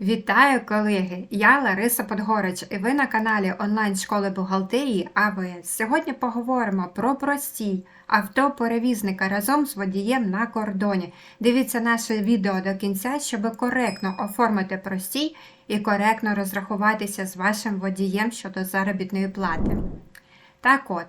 Вітаю, колеги! Я Лариса Подгорич, і ви на каналі онлайн-школи бухгалтерії АВС. Сьогодні поговоримо про простій автоперевізника разом з водієм на кордоні. Дивіться наше відео до кінця, щоб коректно оформити простій і коректно розрахуватися з вашим водієм щодо заробітної плати. Так от,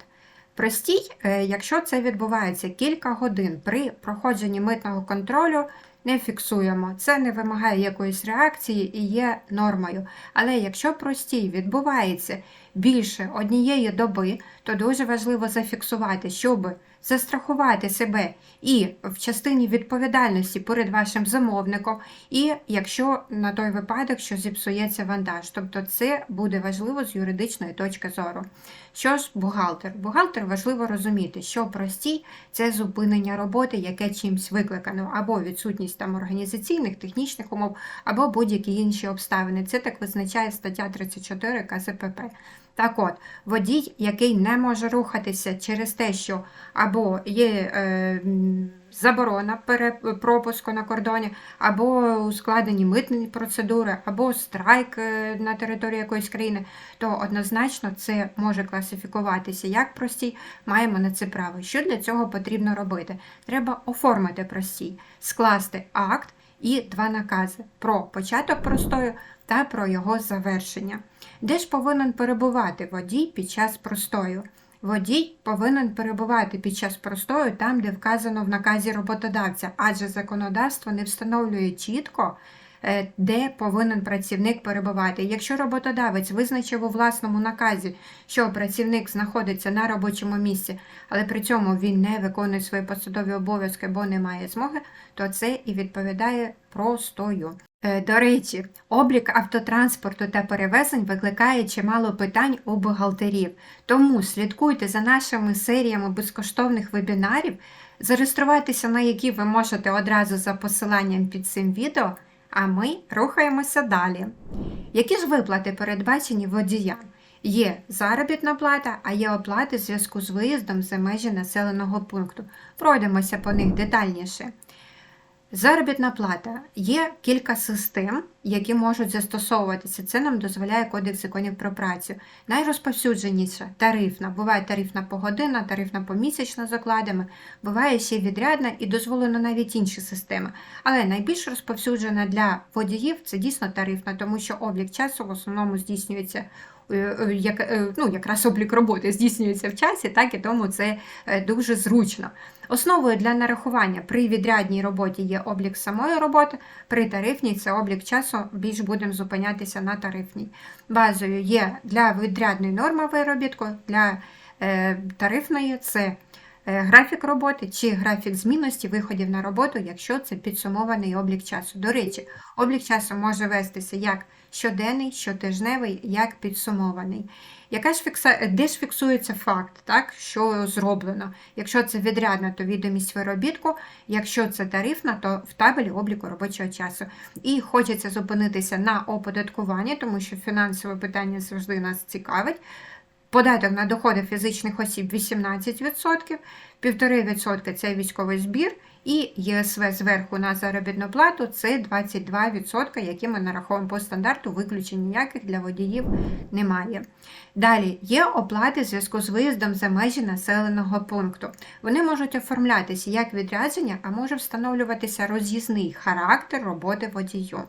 простій, е, якщо це відбувається кілька годин при проходженні митного контролю, не фіксуємо. Це не вимагає якоїсь реакції і є нормою. Але якщо простій відбувається більше однієї доби, то дуже важливо зафіксувати, щоб застрахувати себе і в частині відповідальності перед вашим замовником, і якщо на той випадок, що зіпсується вантаж. Тобто це буде важливо з юридичної точки зору. Що ж, бухгалтер? Бухгалтер важливо розуміти, що простій це зупинення роботи, яке чимсь викликано, або відсутність там організаційних, технічних умов, або будь-які інші обставини. Це так визначає стаття 34 КЗПП. Так от, водій, який не може рухатися через те, що або є е, заборона перепропуску на кордоні, або ускладнені митні процедури, або страйк е, на території якоїсь країни, то однозначно це може класифікуватися як простій, маємо на це право. Що для цього потрібно робити? Треба оформити простій, скласти акт і два накази про початок простою та про його завершення. Де ж повинен перебувати водій під час простою? Водій повинен перебувати під час простою там, де вказано в наказі роботодавця, адже законодавство не встановлює чітко, е, де повинен працівник перебувати. Якщо роботодавець визначив у власному наказі, що працівник знаходиться на робочому місці, але при цьому він не виконує свої посадові обов'язки, бо не має змоги, то це і відповідає простою. Е, До речі, облік автотранспорту та перевезень викликає чимало питань у бухгалтерів. Тому слідкуйте за нашими серіями безкоштовних вебінарів, зареєструватися на які ви можете одразу за посиланням під цим відео, а ми рухаємося далі. Які ж виплати передбачені водіям? Є заробітна плата, а є оплати в зв'язку з виїздом за межі населеного пункту. Пройдемося по них детальніше. Заробітна плата. Є кілька систем, які можуть застосовуватися. Це нам дозволяє Кодекс законів про працю. Найрозповсюдженіша тарифна. Буває тарифна погодинна, тарифна помісячна з окладами, буває ще відрядна і дозволено навіть інші системи. Але найбільш розповсюджена для водіїв це дійсно тарифна, тому що облік часу в основному здійснюється. Е, е, Як, е, ну, якраз облік роботи здійснюється в часі, так і тому це дуже зручно. Основою для нарахування при відрядній роботі є облік самої роботи, при тарифній це облік часу, більш будемо зупинятися на тарифній. Базою є для відрядної норми виробітку, для тарифної це графік роботи чи графік змінності виходів на роботу, якщо це підсумований облік часу. До речі, облік часу може вестися як щоденний, щотижневий, як підсумований. Яка ж фікса... Де ж фіксується факт, так, що зроблено? Якщо це відрядна, то відомість виробітку, якщо це тарифна, то в табелі обліку робочого часу. І хочеться зупинитися на оподаткуванні, тому що фінансове питання завжди нас цікавить. Податок на доходи фізичних осіб 18%, 1,5% це військовий збір, і ЄСВ зверху на заробітну плату це 22%, які ми нараховуємо по стандарту, виключень ніяких для водіїв немає. Далі є оплати в зв'язку з виїздом за межі населеного пункту. Вони можуть оформлятися як відрядження, а може встановлюватися роз'їзний характер роботи водію.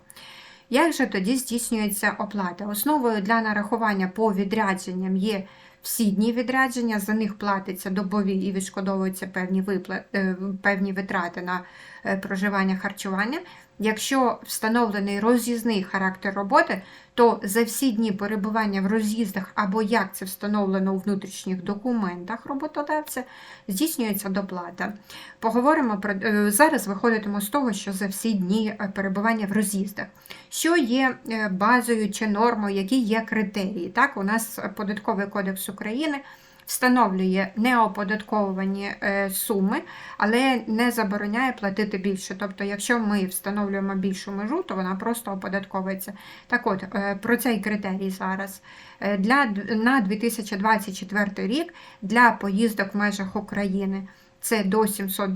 Як же тоді здійснюється оплата? Основою для нарахування по відрядженням є всі дні відрядження, за них платиться добові і відшкодовуються певні, виплати, певні витрати на е, проживання харчування. Якщо встановлений роз'їзний характер роботи, то за всі дні перебування в роз'їздах або як це встановлено у внутрішніх документах роботодавця, здійснюється доплата. Поговоримо про е, зараз. Виходитимо з того, що за всі дні е, перебування в роз'їздах, що є е, базою чи нормою, які є критерії. Так, у нас податковий кодекс України. Встановлює неоподатковувані е, суми, але не забороняє платити більше. Тобто, якщо ми встановлюємо більшу межу, то вона просто оподатковується. Так от, е, про цей критерій зараз. Е, Для, на 2024 рік для поїздок в межах України це до 700,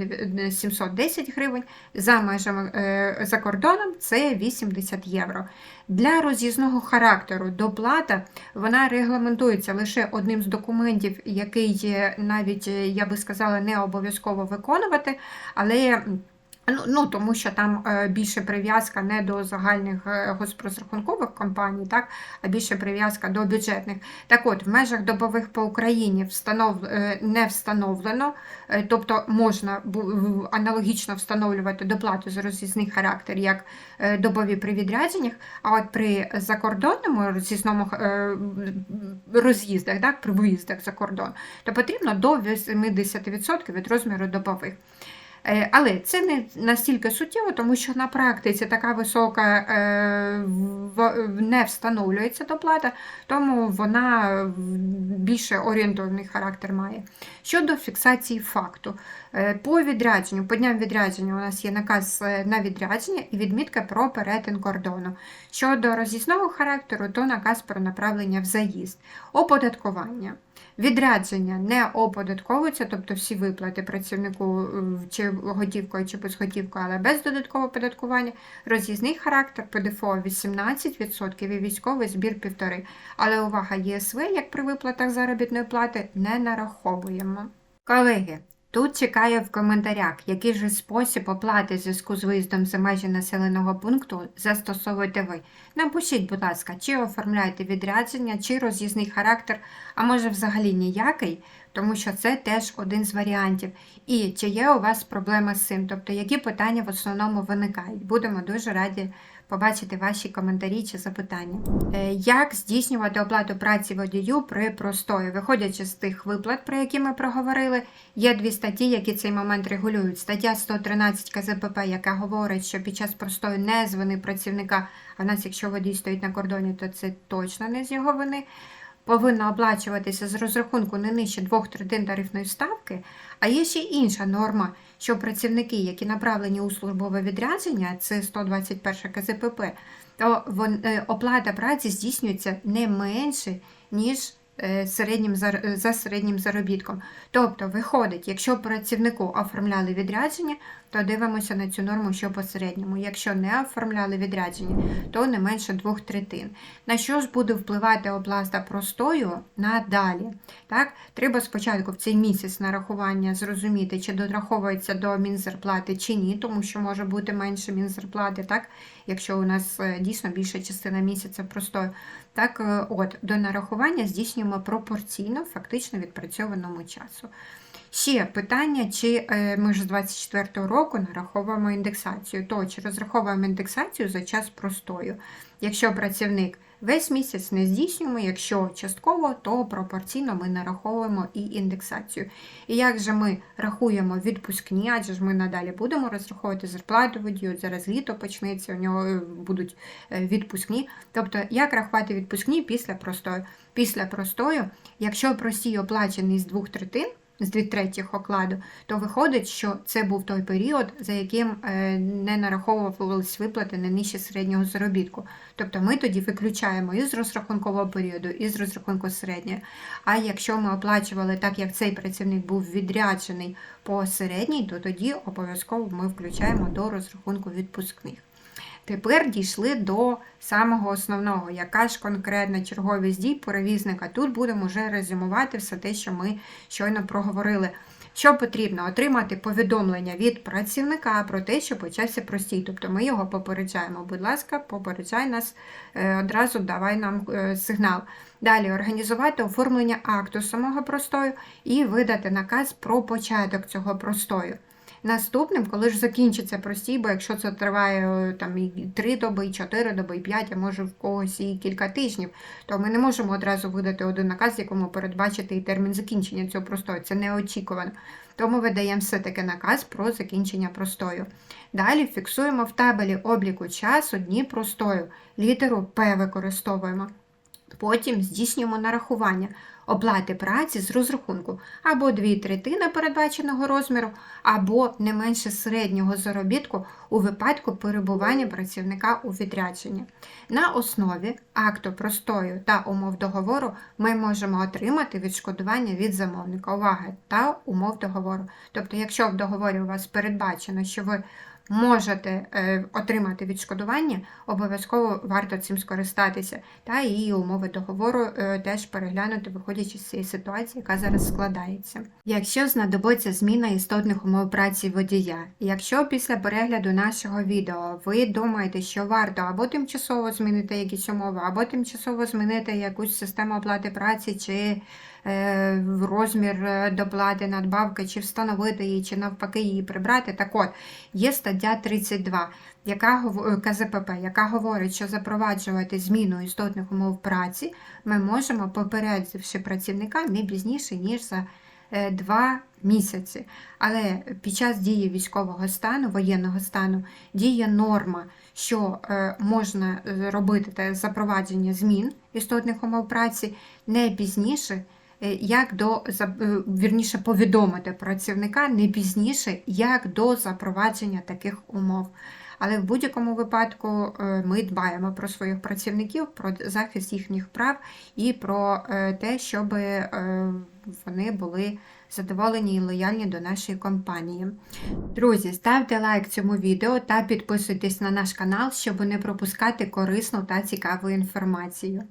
710 гривень, за межами е, за кордоном це 80 євро. Для роз'їзного характеру доплата вона регламентується лише одним з документів, який навіть, я би сказала, не обов'язково виконувати, але Ну, ну тому що там е, більше прив'язка не до загальних е, госпрозрахункових компаній, так, а більше прив'язка до бюджетних. Так от, в межах добових по Україні встанов... Е, не встановлено, тобто можна аналогічно встановлювати доплату за роз'їзний характер як добові при відрядженнях, а от при закордонному роз'їзному роз'їздах, так, при виїздах за кордон, то потрібно до 80% від розміру добових. Е, але це не настільки суттєво, тому що на практиці така висока е, не встановлюється доплата, тому вона більше орієнтовний характер має. Щодо фіксації факту, е, по відрядженню, по дням відрядження у нас є наказ на відрядження і відмітка про перетин кордону. Щодо роз'їзного характеру, то наказ про направлення в заїзд, оподаткування. Відрядження не оподатковуються, тобто всі виплати працівнику е, чи готівкою, чи безготівкою, але без додаткового оподаткування. Роз'їзний характер ПДФО 18% і військовий збір 1,5%. Але увага ЄСВ, як при виплатах заробітної плати, не нараховуємо. Колеги, Тут чекаю в коментарях, який же спосіб оплати в зв'язку з виїздом за межі населеного пункту застосовуєте ви. Напишіть, будь ласка, чи оформляєте відрядження, чи роз'їзний характер, а може взагалі ніякий, тому що це теж один з варіантів. І чи є у вас проблема з цим, тобто які питання в основному виникають. Будемо дуже раді побачити ваші коментарі чи запитання. Е, як здійснювати оплату праці водію при простої? Виходячи з тих виплат, про які ми проговорили, є дві статті, які цей момент регулюють. Стаття 113 КЗПП, яка говорить, що під час простої не з вини працівника, а в нас, якщо водій стоїть на кордоні, то це точно не з його вини повинна оплачуватися з розрахунку не нижче двох третин тарифної ставки, а є ще інша норма, що працівники, які направлені у службове відрядження, це 121 КЗПП, то е, оплата праці здійснюється не менше, ніж середнім, за середнім заробітком. Тобто, виходить, якщо працівнику оформляли відрядження, то дивимося на цю норму, що по середньому. Якщо не оформляли відрядження, то не менше двох третин. На що ж буде впливати оплата простою надалі? Так? Треба спочатку в цей місяць нарахування зрозуміти, чи дораховується до мінзарплати чи ні, тому що може бути менше мінзарплати, так? якщо у нас е, дійсно більша частина місяця простою. Так, е, от, До нарахування здійснюємо пропорційно, фактично відпрацьованому часу. Ще питання, чи е, ми ж з 24 року нараховуємо індексацію, то чи розраховуємо індексацію за час простою. Якщо працівник весь місяць не здійснюємо, якщо частково, то пропорційно ми нараховуємо і індексацію. І як же ми рахуємо відпускні, адже ж ми надалі будемо розраховувати зарплату водію, зараз літо почнеться, у нього е, будуть е, відпускні. Тобто, як рахувати відпускні після простою? Після простою, якщо простій оплачений з двох третин, з дві третіх окладу, то виходить, що це був той період, за яким е, не нараховувалися виплати не нижче середнього заробітку. Тобто ми тоді виключаємо із розрахункового періоду, із розрахунку середнього. А якщо ми оплачували так, як цей працівник був відряджений по середній, то тоді обов'язково ми включаємо до розрахунку відпускних. Тепер дійшли до самого основного, яка ж конкретна черговість дій перевізника. Тут будемо вже резюмувати все те, що ми щойно проговорили. Що потрібно? Отримати повідомлення від працівника про те, що почався простій. Тобто ми його попереджаємо. Будь ласка, попереджай нас, е, одразу давай нам е, сигнал. Далі організувати оформлення акту самого простою і видати наказ про початок цього простою. Наступним, коли ж закінчиться простій, бо якщо це триває е, там і 3 доби, і 4 доби, і 5, а може в когось і кілька тижнів, то ми не можемо одразу видати один наказ, якому передбачити і термін закінчення цього простою. Це неочікувано. Тому видаємо все-таки наказ про закінчення простою. Далі фіксуємо в табелі обліку часу дні простою. Літеру П використовуємо. Потім здійснюємо нарахування оплати праці з розрахунку або дві третини передбаченого розміру, або не менше середнього заробітку у випадку перебування працівника у відрядженні. На основі акту простою та умов договору ми можемо отримати відшкодування від замовника. Увага та умов договору. Тобто, якщо в договорі у вас передбачено, що ви можете е, отримати відшкодування, обов'язково варто цим скористатися. Та і умови договору е, теж переглянути, виходячи з цієї ситуації, яка зараз складається. Якщо знадобиться зміна істотних умов праці водія, якщо після перегляду нашого відео ви думаєте, що варто або тимчасово змінити якісь умови, або тимчасово змінити якусь систему оплати праці чи розмір е, доплати надбавки, чи встановити її, чи навпаки її прибрати. Так от, є стаття 32 яка е, КЗПП, яка говорить, що запроваджувати зміну істотних умов праці ми можемо, попередивши працівника не пізніше, ніж за е, два місяці. Але під час дії військового стану, воєнного стану, діє норма, що е, можна е, робити запровадження змін істотних умов праці не пізніше, е, як до е, вірніше повідомити працівника не пізніше, як до запровадження таких умов. Але в будь-якому випадку е, ми дбаємо про своїх працівників, про захист їхніх прав і про е, те, щоб вони були задоволені і лояльні до нашої компанії. Друзі, ставте лайк цьому відео та підписуйтесь на наш канал, щоб не пропускати корисну та цікаву інформацію.